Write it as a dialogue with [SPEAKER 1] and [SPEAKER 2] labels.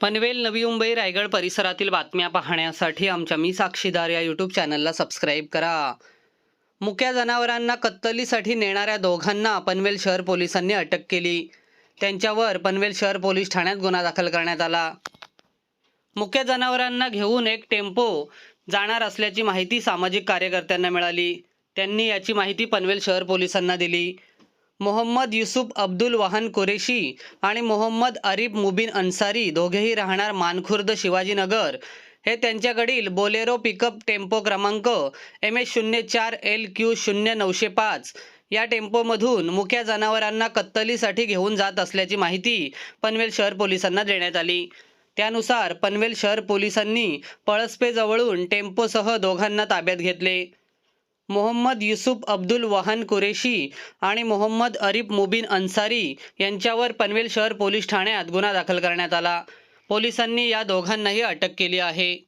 [SPEAKER 1] पनवेल नवी मुंबई रायगड परिसरातील बातम्या पाहण्यासाठी आमच्या मी साक्षीदार या यूट्यूब चॅनलला सबस्क्राईब करा. मुक्या जनावरांना कत्तलीसाठी नेणाऱ्या दोघांना पनवेल शहर पोलिसांनी अटक केली. त्यांच्यावर पनवेल शहर पोलीस ठाण्यात गुन्हा दाखल करण्यात आला. मुक्या जनावरांना घेऊन एक टेम्पो जाणार असल्याची माहिती सामाजिक कार्यकर्त्यांना मिळाली. त्यांनी याची माहिती पनवेल शहर पोलिसांना दिली. मोहम्मद युसुफ अब्दुल वाहन कुरेशी आणि मोहम्मद अरिब मुबिन अन्सारी दोघेही राहणार मानखुर्द शिवाजीनगर. हे त्यांच्याकडील बोलेरो पिकअप टेम्पो क्रमांक एम एच शून्य चार एल क्यू शून्य नऊशे पाच. या टेम्पोमधून मुक्या जनावरांना कत्तलीसाठी घेऊन जात असल्याची माहिती पनवेल शहर पोलिसांना देण्यात आली. त्यानुसार पनवेल शहर पोलिसांनी पळसपेजवळून टेम्पोसह दोघांना ताब्यात घेतले. मोहम्मद युसुफ अब्दुल वाहन कुरेशी आणि मोहम्मद अरिफ मुबीन अन्सारी यांच्यावर पनवेल शहर पोलीस ठाण्यात गुन्हा दाखल करण्यात आला. पोलिसांनी या दोघांनाही अटक केली आहे.